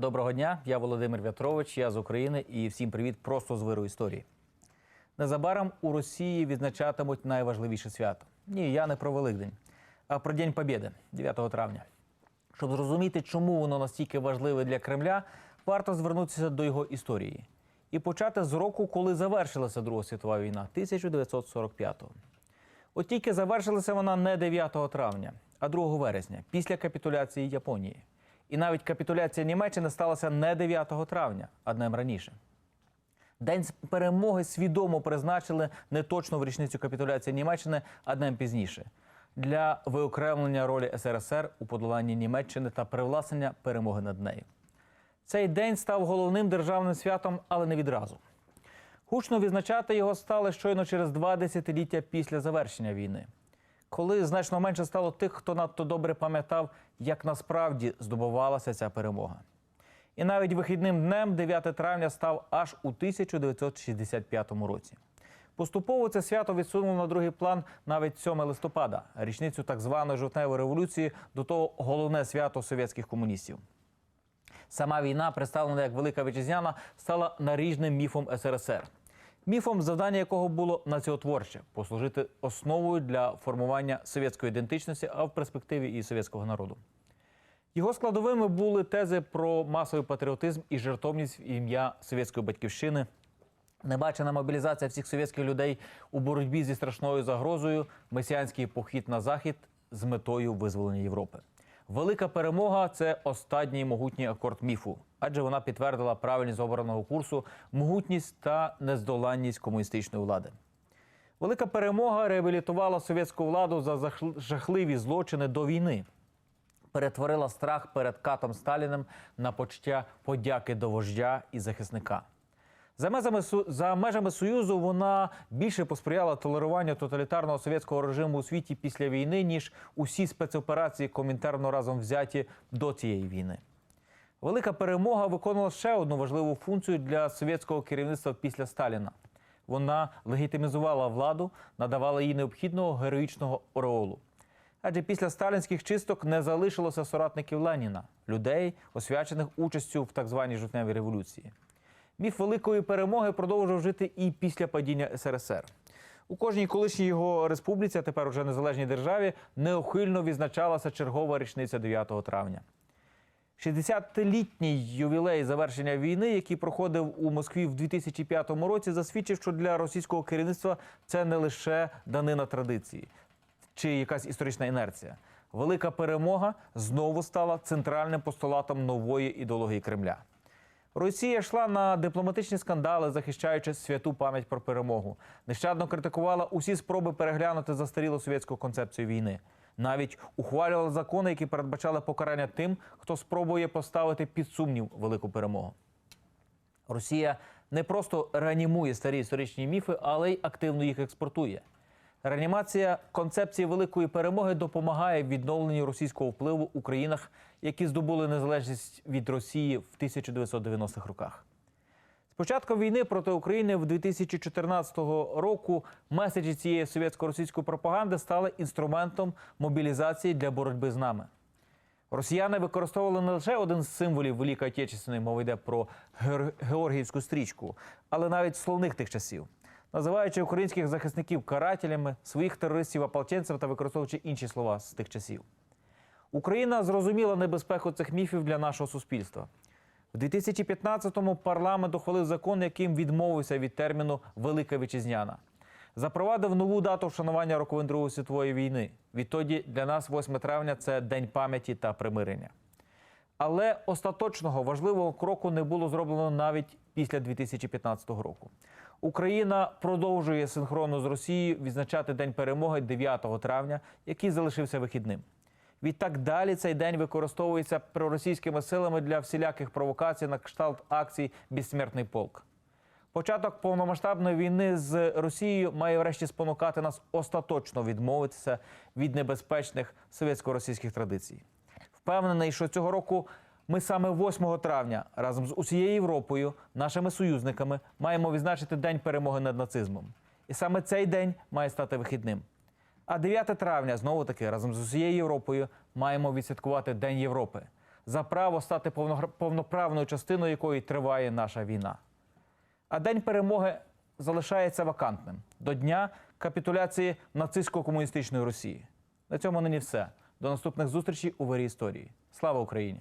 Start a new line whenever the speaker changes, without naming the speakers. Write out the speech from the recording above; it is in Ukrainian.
Доброго дня, я Володимир В'ятрович, я з України і всім привіт просто з виру історії. Незабаром у Росії відзначатимуть найважливіше свято. Ні, я не про Великдень, а про День Побєди 9 травня. Щоб зрозуміти, чому воно настільки важливе для Кремля, варто звернутися до його історії і почати з року, коли завершилася Друга світова війна 1945-го. От тільки завершилася вона не 9 травня, а 2 вересня, після капітуляції Японії. І навіть капітуляція Німеччини сталася не 9 травня, а днем раніше. День перемоги свідомо призначили не точно в річницю капітуляції Німеччини, а днем пізніше для виокремлення ролі СРСР у подоланні Німеччини та привласнення перемоги над нею. Цей день став головним державним святом, але не відразу. Гучно відзначати його стали щойно через два десятиліття після завершення війни, коли значно менше стало тих, хто надто добре пам'ятав, як насправді здобувалася ця перемога. І навіть вихідним днем 9 травня став аж у 1965 році. Поступово це свято відсунуло на другий план навіть 7 листопада, річницю так званої жовтневої революції, до того головне свято совєтських комуністів. Сама війна, представлена як Велика Вітчизняна, стала наріжним міфом СРСР. Міфом, завдання якого було націотворче послужити основою для формування совєтської ідентичності, а в перспективі і совєтського народу. Його складовими були тези про масовий патріотизм і жертовність в ім'я совєтської батьківщини, небачена мобілізація всіх совєтських людей у боротьбі зі страшною загрозою, месіанський похід на захід з метою визволення Європи. Велика перемога це останній могутній акорд міфу, адже вона підтвердила правильність обраного курсу, могутність та нездоланність комуністичної влади. Велика перемога реабілітувала совєтську владу за жахливі злочини до війни перетворила страх перед катом Сталіним на почуття подяки до вождя і захисника. За межами, за межами Союзу вона більше посприяла толеруванню тоталітарного совєтського режиму у світі після війни, ніж усі спецоперації комінтерно разом взяті до цієї війни. Велика перемога виконувала ще одну важливу функцію для совєтського керівництва після Сталіна. Вона легітимізувала владу, надавала їй необхідного героїчного ореолу. Адже після сталінських чисток не залишилося соратників Леніна, людей, освячених участю в так званій жовтневій революції. Міф великої перемоги продовжував жити і після падіння СРСР. У кожній колишній його республіці, а тепер уже незалежній державі, неухильно відзначалася чергова річниця 9 травня. 60-літній ювілей завершення війни, який проходив у Москві в 2005 році, засвідчив, що для російського керівництва це не лише данина традиції чи якась історична інерція. Велика перемога знову стала центральним постулатом нової ідеології Кремля. Росія йшла на дипломатичні скандали, захищаючи святу пам'ять про перемогу. Нещадно критикувала усі спроби переглянути застарілу совєтську концепцію війни. Навіть ухвалювала закони, які передбачали покарання тим, хто спробує поставити під сумнів велику перемогу. Росія не просто реанімує старі історичні міфи, але й активно їх експортує. Реанімація концепції великої перемоги допомагає відновленню російського впливу у країнах, які здобули незалежність від Росії в 1990-х роках. З початком війни проти України в 2014 року меседжі цієї совєтсько-російської пропаганди стали інструментом мобілізації для боротьби з нами. Росіяни використовували не лише один з символів Великої Отечественної, мова йде про георгіївську стрічку, але навіть словних тих часів, називаючи українських захисників карателями, своїх терористів ополченців та використовуючи інші слова з тих часів. Україна зрозуміла небезпеку цих міфів для нашого суспільства. В 2015-му парламент ухвалив закон, яким відмовився від терміну Велика Вітчизняна. Запровадив нову дату вшанування роковин Другої світової війни. Відтоді для нас 8 травня це День пам'яті та примирення. Але остаточного важливого кроку не було зроблено навіть після 2015 року. Україна продовжує синхронно з Росією відзначати День перемоги 9 травня, який залишився вихідним. Відтак далі цей день використовується проросійськими силами для всіляких провокацій на кшталт акцій Безсмертний полк. Початок повномасштабної війни з Росією має врешті спонукати нас остаточно відмовитися від небезпечних совєтсько-російських традицій. Впевнений, що цього року ми саме 8 травня разом з усією Європою, нашими союзниками, маємо відзначити День перемоги над нацизмом. І саме цей день має стати вихідним. А 9 травня знову таки разом з усією Європою маємо відсвяткувати День Європи за право стати повноправною частиною якої триває наша війна. А День перемоги залишається вакантним до дня капітуляції нацистсько-комуністичної Росії. На цьому нині все. До наступних зустрічей у Вері історії. Слава Україні!